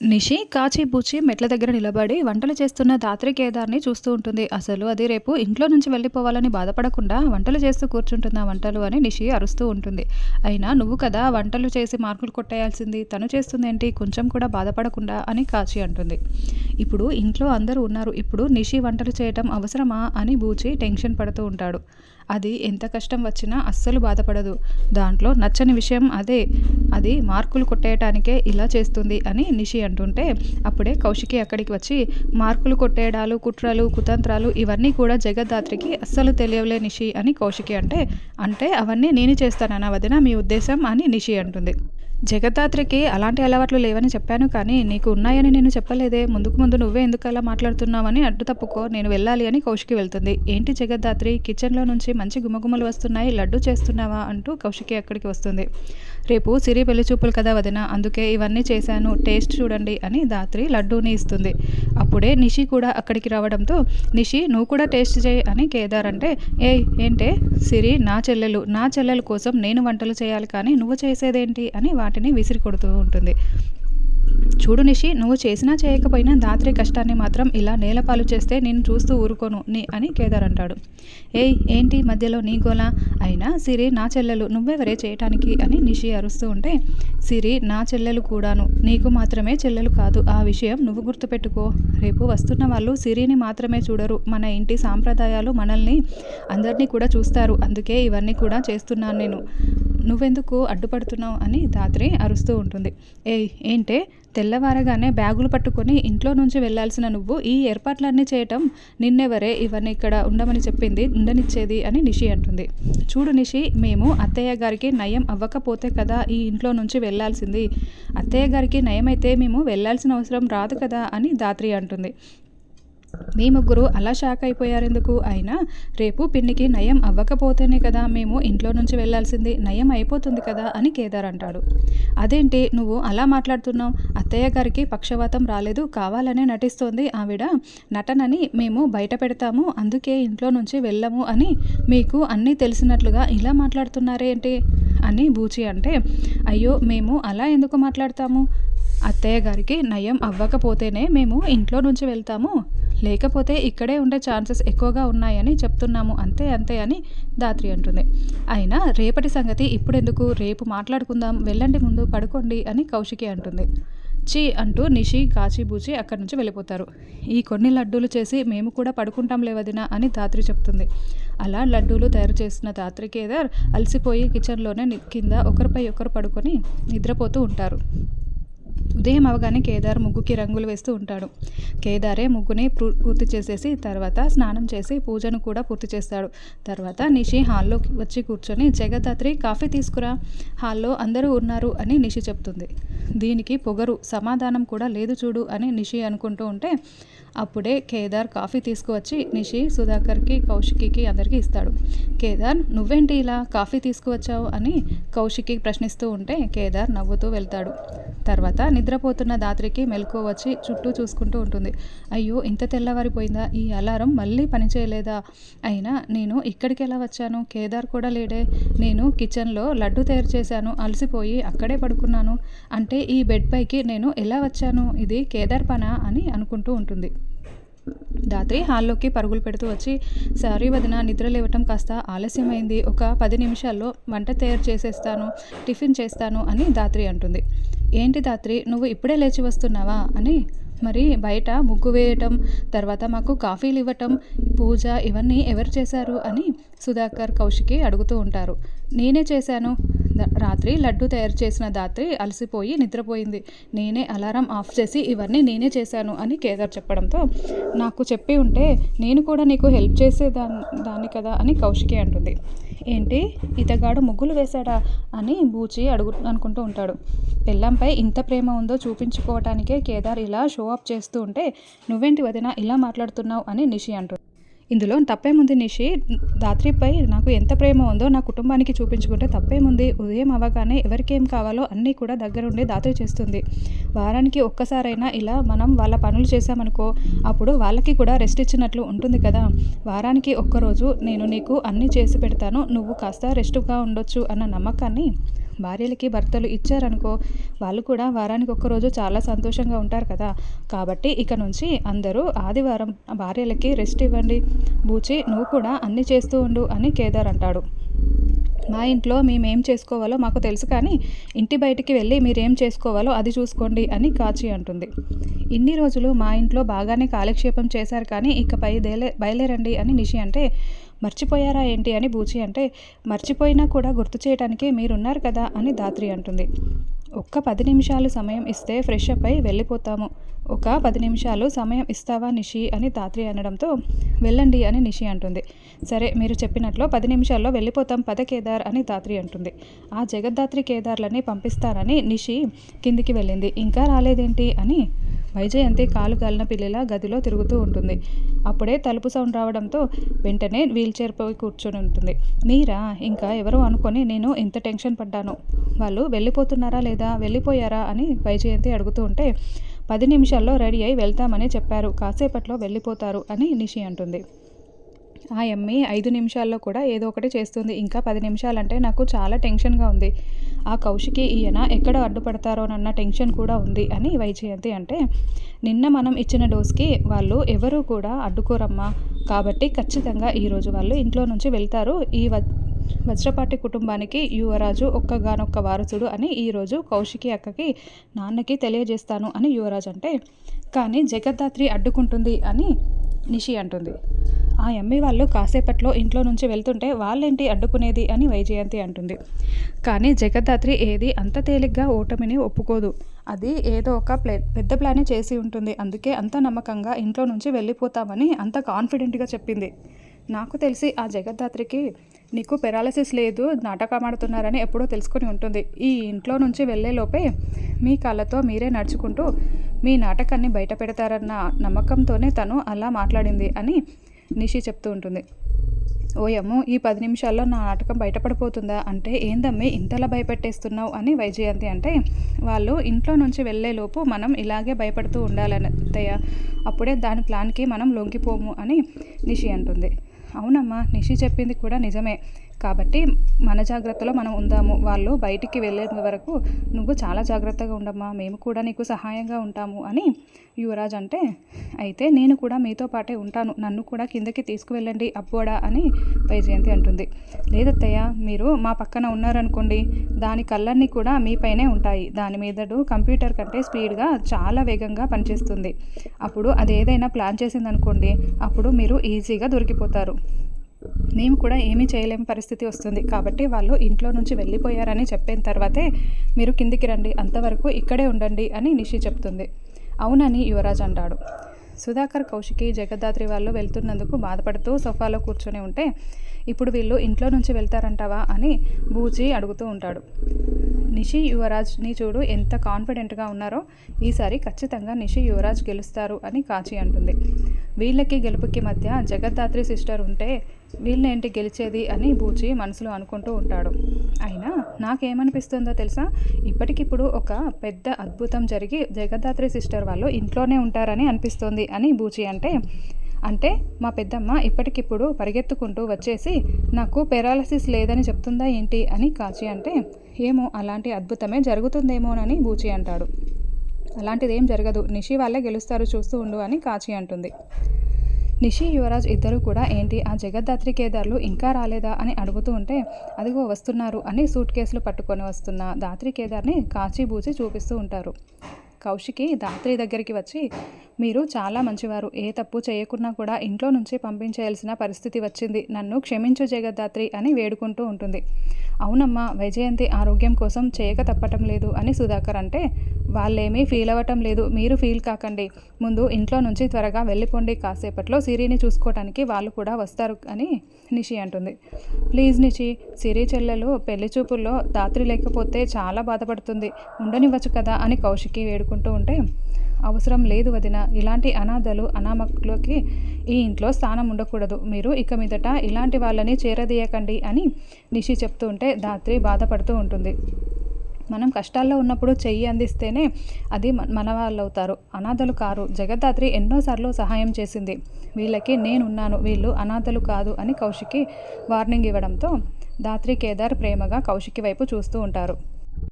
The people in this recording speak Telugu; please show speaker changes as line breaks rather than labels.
నిషి కాచిబూచి మెట్ల దగ్గర నిలబడి వంటలు చేస్తున్న దాత్రి కేదార్ని చూస్తూ ఉంటుంది. అసలు అది రేపు ఇంట్లో నుంచి వెళ్ళిపోవాలని బాధపడకుండా వంటలు చేస్తూ కూర్చుంటున్నా వంటలు అని నిషి అరుస్తూ ఉంటుంది. అయినా నువ్వు కదా వంటలు చేసి మార్కులు కొట్టేయాల్సింది తను చేస్తుందేంటి కొంచెం కూడా బాధపడకుండా అని కాచి అంటుంది. ఇప్పుడు ఇంట్లో అందరూ ఉన్నారు. ఇప్పుడు నిషి వంటలు చేయటం అవసరమా అని బూచి టెన్షన్ పడుతూ ఉంటాడు. అది ఎంత కష్టం వచ్చినా అస్సలు బాధపడదు. దాంట్లో నచ్చని విషయం అదే. అది మార్కులు కొట్టేయటానికే ఇలా చేస్తుంది అని నిషి అంటుంటే అప్పుడే కౌశికి అక్కడికి వచ్చి మార్కులు కొట్టేయడాలు కుట్రలు కుతంత్రాలు ఇవన్నీ కూడా జగద్ధాత్రికి అస్సలు తెలియలే నిషి అని కౌశికి అంటే అంటే అవన్నీ నేను చేస్తానన్న వదిన మీ ఉద్దేశం అని నిషి అంటుంది. జగదాత్రికి అలాంటి అలవాట్లు లేవని చెప్పాను కానీ నీకు ఉన్నాయని నేను చెప్పలేదే. ముందుకు ముందు నువ్వే ఎందుకు అలా మాట్లాడుతున్నావని అడ్డు తప్పుకో. నేను వెళ్ళాలి అని కౌశికి వెళ్తుంది. ఏంటి జగద్దాత్రి కిచెన్లో నుంచి మంచి గుమగుమలు వస్తున్నాయి. లడ్డు చేస్తున్నావా? అంటూ కౌశికి అక్కడికి వస్తుంది. రేపు సిరి పెళ్ళి చూపులు కదా వదిన. అందుకే ఇవన్నీ చేశాను. టేస్ట్ చూడండి అని దాత్రి లడ్డూని ఇస్తుంది. అప్పుడే నిషి కూడా అక్కడికి రావడంతో నిషి నువ్వు కూడా టేస్ట్ చేయి అని కేదార్ అంటే ఏ ఏంటే? సిరి నా చెల్లెలు. నా చెల్లెల కోసం నేను వంటలు చేయాలి కానీ నువ్వు చేసేదేంటి? అని వాటిని విసిరి కొడుతూ ఉంటుంది. చూడు నిషి నువ్వు చేసినా చేయకపోయినా దాత్రి కష్టాన్ని మాత్రం ఇలా నేలపాలు చేస్తే నేను చూస్తూ ఊరుకోను నీ అని కేదార్ అంటాడు. ఏయ్ ఏంటి మధ్యలో నీ గోలా? అయినా సిరి నా చెల్లెలు నువ్వెవరే చేయటానికి అని నిషి అరుస్తూ ఉంటే సిరి నా చెల్లెలు కూడాను. నీకు మాత్రమే చెల్లెలు కాదు ఆ విషయం నువ్వు గుర్తుపెట్టుకో. రేపు వస్తున్న వాళ్ళు సిరిని మాత్రమే చూడరు. మన ఇంటి సాంప్రదాయాలు మనల్ని అందరినీ కూడా చూస్తారు. అందుకే ఇవన్నీ కూడా చేస్తున్నాను నేను. నువ్వెందుకు అడ్డుపడుతున్నావు అని దాత్రి అరుస్తూ ఉంటుంది. ఏయ్ ఏంటే? తెల్లవారగానే బ్యాగులు పట్టుకొని ఇంట్లో నుంచి వెళ్ళాల్సిన నువ్వు ఈ ఏర్పాట్లన్నీ చేయటం నిన్నెవరే ఇవన్నీ ఇక్కడ ఉండమని చెప్పింది ఉండనిచ్చేది అని నిషి అంటుంది. చూడు నిషి మేము అత్తయ్య గారికి నయం అవ్వకపోతే కదా ఈ ఇంట్లో నుంచి వెళ్ళాల్సింది. అత్తయ్య గారికి నయమైతే మేము వెళ్ళాల్సిన అవసరం రాదు కదా అని దాత్రి అంటుంది. మీ ముగ్గురు అలా షాక్ అయిపోయారెందుకు? అయినా రేపు పిన్నికి నయం అవ్వకపోతేనే కదా మేము ఇంట్లో నుంచి వెళ్ళాల్సింది నయం అయిపోతుంది కదా అని కేదార్ అంటాడు. అదేంటి నువ్వు అలా మాట్లాడుతున్నావు? అత్తయ్య గారికి పక్షవాతం రాలేదు కావాలనే నటిస్తోంది ఆవిడ. నటనని మేము బయట పెడతాము అందుకే ఇంట్లో నుంచి వెళ్ళము అని మీకు అన్నీ తెలిసినట్లుగా ఇలా మాట్లాడుతున్నారేంటి అని బూచి అంటే అయ్యో మేము అలా ఎందుకు మాట్లాడతాము? అత్తయ్య గారికి నయం అవ్వకపోతేనే మేము ఇంట్లో నుంచి వెళ్తాము. లేకపోతే ఇక్కడే ఉండే ఛాన్సెస్ ఎక్కువగా ఉన్నాయని చెప్తున్నాము. అంతే అంతే అని దాత్రి అంటుంది. అయినా రేపటి సంగతి ఇప్పుడెందుకు? రేపు మాట్లాడుకుందాం. వెళ్ళండి ముందు పడుకోండి అని కౌశికి అంటుంది. చీ అంటూ నిషి కాచిబూచి అక్కడి నుంచి వెళ్ళిపోతారు. ఈ కొన్ని లడ్డూలు చేసి మేము కూడా పడుకుంటాం లేవదినా అని దాత్రి చెప్తుంది. అలా లడ్డూలు తయారు చేసిన దాత్రి కేదార్ అలసిపోయి కిచెన్లోనే కింద ఒకరిపై ఒకరు పడుకొని నిద్రపోతూ ఉంటారు. ఉదయం అవగానే కేదార్ ముగ్గుకి రంగులు వేస్తూ ఉంటాడు. కేదారే ముగ్గుని పూర్తి చేసేసి తర్వాత స్నానం చేసి పూజను కూడా పూర్తి చేస్తాడు. తర్వాత నిషి హాల్లోకి వచ్చి కూర్చొని జగదాత్రి కాఫీ తీసుకురా. హాల్లో అందరూ ఉన్నారు అని నిషి చెప్తుంది. దీనికి పొగరు సమాధానం కూడా లేదు చూడు అని నిషి అనుకుంటూ ఉంటే అప్పుడే కేదార్ కాఫీ తీసుకువచ్చి నిషి సుధాకర్కి కౌశికి అందరికీ ఇస్తాడు. కేదార్ నువ్వేంటి ఇలా కాఫీ తీసుకువచ్చావు? అని కౌశికి ప్రశ్నిస్తూ ఉంటే కేదార్ నవ్వుతూ వెళ్తాడు. తర్వాత నిద్రపోతున్న దాత్రికి మెలకు వచ్చి చుట్టూ చూసుకుంటూ ఉంటుంది. అయ్యో ఇంత తెల్లవారిపోయిందా? ఈ అలారం మళ్ళీ పనిచేయలేదా? అయినా నేను ఇక్కడికి ఎలా వచ్చాను? కేదార్ కూడా లేడే. నేను కిచెన్లో లడ్డు తయారు చేశాను. అలసిపోయి అక్కడే పడుకున్నాను. అంటే ఈ బెడ్ పైకి నేను ఎలా వచ్చాను? ఇది కేదార్ పనా అని అనుకుంటూ ఉంటుంది. దాత్రి హాల్లోకి పరుగులు పెడుతూ వచ్చి సారీ వదిన నిద్ర లేవటం కాస్త ఆలస్యమైంది. ఒక పది నిమిషాల్లో వంట తయారు చేసేస్తాను టిఫిన్ చేస్తాను అని దాత్రి అంటుంది. ఏంటి దాత్రి నువ్వు ఇప్పుడే లేచి వస్తున్నావా? అని మరి బయట ముగ్గు వేయటం తర్వాత మాకు కాఫీలు ఇవ్వటం పూజ ఇవన్నీ ఎవరు చేశారు అని సుధాకర్ కౌశికి అడుగుతూ ఉంటారు. నేనే చేశాను. రాత్రి లడ్డు తయారు చేసిన దాత్రి అలసిపోయి నిద్రపోయింది. నేనే అలారం ఆఫ్ చేసి ఇవన్నీ నేనే చేశాను అని కేదార్ చెప్పడంతో నాకు చెప్పి ఉంటే నేను కూడా నీకు హెల్ప్ చేసే దాన్ని కదా అని కౌశికి అంటుంది. ఏంటి? ఇతగాడు ముగ్గులు వేశాడా? అని బూచి అడుగు అనుకుంటూ ఉంటాడు. పెళ్ళంపై ఇంత ప్రేమ ఉందో చూపించుకోవటానికే కేదార్ ఇలా షో అప్ చేస్తూ ఉంటే నువ్వేంటి వదిన ఇలా మాట్లాడుతున్నావు అని నిషి అంటుంది. ఇందులో తప్పేముంది నిషి? దాత్రిపై నాకు ఎంత ప్రేమ ఉందో నా కుటుంబానికి చూపించుకుంటే తప్పేముంది? ఉదయం అవగానే ఎవరికేం కావాలో అన్నీ కూడా దగ్గరుండి దాత్రి చేస్తుంది. వారానికి ఒక్కసారైనా ఇలా మనం వాళ్ళ పనులు చేశామనుకో అప్పుడు వాళ్ళకి కూడా రెస్ట్ ఇచ్చినట్లు ఉంటుంది కదా? వారానికి ఒక్కరోజు నేను నీకు అన్నీ చేసి పెడతాను. నువ్వు కాస్త రెస్ట్గా ఉండొచ్చు అన్న నమ్మకాన్ని భార్యలకి భర్తలు ఇచ్చారనుకో వాళ్ళు కూడా వారానికి ఒక్కరోజు చాలా సంతోషంగా ఉంటారు కదా. కాబట్టి ఇక నుంచి అందరూ ఆదివారం భార్యలకి రెస్ట్ ఇవ్వండి. బూచి నువ్వు కూడా అన్నీ చేస్తూ ఉండు అని కేదార్ అంటాడు. మా ఇంట్లో మేమేం చేసుకోవాలో మాకు తెలుసు కానీ ఇంటి బయటికి వెళ్ళి మీరేం చేసుకోవాలో అది చూసుకోండి అని కాచి అంటుంది. ఇన్ని రోజులు మా ఇంట్లో బాగానే కాలక్షేపం చేశారు కానీ ఇకపై దేలే బయలుదేరండి అని నిషి అంటే మర్చిపోయారా ఏంటి అని బూచి అంటే మర్చిపోయినా కూడా గుర్తు చేయడానికి మీరున్నారు కదా అని దాత్రి అంటుంది. ఒక్క పది నిమిషాలు సమయం ఇస్తే ఫ్రెష్ అప్ అయి వెళ్ళిపోతాము. ఒక పది నిమిషాలు సమయం ఇస్తావా నిషి అని ధాత్రి అనడంతో వెళ్ళండి అని నిషి అంటుంది. సరే మీరు చెప్పినట్లు పది నిమిషాల్లో వెళ్ళిపోతాం పద కేదార్ అని తాత్రి అంటుంది. ఆ జగద్దాత్రి కేదార్లని పంపిస్తానని నిషి కిందికి వెళ్ళింది. ఇంకా రాలేదేంటి అని వైజయంతి కాలు కాలిన పిల్లిలా గదిలో తిరుగుతూ ఉంటుంది. అప్పుడే తలుపు సౌండ్ రావడంతో వెంటనే వీల్ చైర్ పోయి కూర్చొని ఉంటుంది. మీరా ఇంకా ఎవరో అనుకొని నేను ఇంత టెన్షన్ పడ్డాను. వాళ్ళు వెళ్ళిపోతున్నారా లేదా వెళ్ళిపోయారా? అని వైజయంతి అడుగుతూ ఉంటే పది నిమిషాల్లో రెడీ అయి వెళ్తామని చెప్పారు. కాసేపట్లో వెళ్ళిపోతారు అని నిషి అంటుంది. ఆ ఎమ్మి ఐదు నిమిషాల్లో కూడా ఏదో ఒకటి చేస్తుంది. ఇంకా పది నిమిషాలంటే నాకు చాలా టెన్షన్గా ఉంది. ఆ కౌశికి ఈయన ఎక్కడ అడ్డుపడతారోనన్న టెన్షన్ కూడా ఉంది అని వైజయంతి అంటే నిన్న మనం ఇచ్చిన డోస్కి వాళ్ళు ఎవరు కూడా అడ్డుకోరమ్మా. కాబట్టి ఖచ్చితంగా ఈరోజు వాళ్ళు ఇంట్లో నుంచి వెళ్తారు. ఈ వజ్రపాటి కుటుంబానికి యువరాజు ఒక్కగానొక్క వారసుడు అని ఈరోజు కౌశికి అక్కకి నాన్నకి తెలియజేస్తాను అని యువరాజు అంటే కానీ జగద్దాత్రి అడ్డుకుంటుంది అని నిషి అంటుంది. ఆ ఎమ్మి వాళ్ళు కాసేపట్లో ఇంట్లో నుంచి వెళ్తుంటే వాళ్ళేంటి అడ్డుకునేది అని వైజయంతి అంటుంది. కానీ జగద్ధాత్రి ఏది అంత తేలిగ్గా ఓటమిని ఒప్పుకోదు. అది ఏదో ఒక ప్లే పెద్ద ప్లానే చేసి ఉంటుంది. అందుకే అంత నమ్మకంగా ఇంట్లో నుంచి వెళ్ళిపోతామని అంత కాన్ఫిడెంట్గా చెప్పింది. నాకు తెలిసి ఆ జగద్ధాత్రికి నీకు పెరాలసిస్ లేదు నాటకమాడుతున్నారని ఎప్పుడో తెలుసుకొని ఉంటుంది. ఈ ఇంట్లో నుంచి వెళ్ళేలోపే మీ కాళ్ళతో మీరే నడుచుకుంటూ మీ నాటకాన్ని బయట పెడతారన్న నమ్మకంతోనే తను అలా మాట్లాడింది అని నిషి చెప్తూ ఉంటుంది. ఓయమ్మో ఈ పది నిమిషాల్లో నా నాటకం బయటపడిపోతుందా? అంటే ఏందమ్మి ఇంతలా భయపెట్టేస్తున్నావు అని వైజయంతి అంటే వాళ్ళు ఇంట్లో నుంచి వెళ్ళేలోపు మనం ఇలాగే భయపడుతూ ఉండాలని అప్పుడే దాని ప్లాన్కి మనం లొంగిపోము అని నిషి అంటుంది. అవునమ్మా నిషి చెప్పింది కూడా నిజమే. కాబట్టి మన జాగ్రత్తలో మనం ఉందాము. వాళ్ళు బయటికి వెళ్ళే వరకు నువ్వు చాలా జాగ్రత్తగా ఉండమ్మా. మేము కూడా నీకు సహాయంగా ఉంటాము అని యువరాజ్ అంటే అయితే నేను కూడా మీతో పాటే ఉంటాను. నన్ను కూడా కిందకి తీసుకువెళ్ళండి అబ్బోడా అని వైజయంతి అంటుంది. లేదత్తయ్య మీరు మా పక్కన ఉన్నారనుకోండి. దాని కళ్ళన్నీ కూడా మీపైనే ఉంటాయి. దాని మీదడు కంప్యూటర్ కంటే స్పీడ్గా చాలా వేగంగా పనిచేస్తుంది. అప్పుడు అది ఏదైనా ప్లాన్ చేసిందనుకోండి అప్పుడు మీరు ఈజీగా దొరికిపోతారు. మేము కూడా ఏమీ చేయలేని పరిస్థితి వస్తుంది. కాబట్టి వాళ్ళు ఇంట్లో నుంచి వెళ్ళిపోయారని చెప్పిన తర్వాతే మీరు కిందికి రండి అంతవరకు ఇక్కడే ఉండండి అని నిషి చెప్తుంది. అవునని యువరాజ్ అంటాడు. సుధాకర్ కౌశికి జగద్దాత్రి వాళ్ళు వెళ్తున్నందుకు బాధపడుతూ సోఫాలో కూర్చొని ఉంటే ఇప్పుడు వీళ్ళు ఇంట్లో నుంచి వెళ్తారంటావా? అని బూచి అడుగుతూ ఉంటాడు. నిషి యువరాజ్ని చూడు ఎంత కాన్ఫిడెంట్గా ఉన్నారో ఈసారి ఖచ్చితంగా నిషి యువరాజ్ గెలుస్తారు అని కాచి అంటుంది. వీళ్ళకి గెలుపుకి మధ్య జగద్దాత్రి సిస్టర్ ఉంటే వీళ్ళేంటి గెలిచేది అని బూచి మనసులో అనుకుంటూ ఉంటాడు. అయినా నాకేమనిపిస్తుందో తెలుసా? ఇప్పటికిప్పుడు ఒక పెద్ద అద్భుతం జరిగి జగద్దాత్రి సిస్టర్ వాళ్ళు ఇంట్లోనే ఉంటారని అనిపిస్తుంది అని బూచి అంటే అంటే మా పెద్దమ్మ ఇప్పటికిప్పుడు పరిగెత్తుకుంటూ వచ్చేసి నాకు పెరాలసిస్ లేదని చెప్తుందా ఏంటి అని కాచి అంటే ఏమో అలాంటి అద్భుతమే జరుగుతుందేమోనని బూచి అంటాడు. అలాంటిది ఏం జరగదు. నిషి వాళ్ళే గెలుస్తారు చూస్తూ ఉండు అని కాచి అంటుంది. నిషి యువరాజ్ ఇద్దరు కూడా ఏంటి ఆ జగద్దాత్రి కేదార్లు ఇంకా రాలేదా? అని అడుగుతూ ఉంటే అదిగో వస్తున్నారు అని సూట్ కేసులు పట్టుకొని వస్తున్న దాత్రి కేదార్ని కాచిబూచి చూపిస్తూ ఉంటారు. కౌశికి దాత్రి దగ్గరికి వచ్చి మీరు చాలా మంచివారు. ఏ తప్పు చేయకున్నా కూడా ఇంట్లో నుంచి పంపించేయాల్సిన పరిస్థితి వచ్చింది. నన్ను క్షమించు జగద్దాత్రి అని వేడుకుంటూ ఉంటుంది. అవునమ్మా వైజయంతి ఆరోగ్యం కోసం చేయక తప్పటం లేదు అని సుధాకర్ అంటే వాళ్ళేమీ ఫీల్ అవ్వటం లేదు. మీరు ఫీల్ కాకండి. ముందు ఇంట్లో నుంచి త్వరగా వెళ్ళిపోండి. కాసేపట్లో సిరిని చూసుకోవటానికి వాళ్ళు కూడా వస్తారు అని నిషి అంటుంది. ప్లీజ్ నిషి సిరి చెల్లెలు పెళ్ళి చూపుల్లో దాత్రి లేకపోతే చాలా బాధపడుతుంది. ఉండనివ్వచ్చు కదా అని కౌశికి వేడుకుంటూ ఉంటే అవసరం లేదు వదిన. ఇలాంటి అనాథలు అనామకులకి ఈ ఇంట్లో స్థానం ఉండకూడదు. మీరు ఇక మీదట ఇలాంటి వాళ్ళని చేరదీయకండి అని నిషి చెప్తూ ఉంటే దాత్రి బాధపడుతూ ఉంటుంది. మనం కష్టాల్లో ఉన్నప్పుడు చెయ్యి అందిస్తేనే అది మన వాళ్ళు అవుతారు అనాథలు కారు. జగద్దాత్రి ఎన్నోసార్లు సహాయం చేసింది. వీళ్ళకి నేనున్నాను. వీళ్ళు అనాథలు కాదు అని కౌశికి వార్నింగ్ ఇవ్వడంతో దాత్రి కేదార్ ప్రేమగా కౌశికి వైపు చూస్తూ ఉంటారు.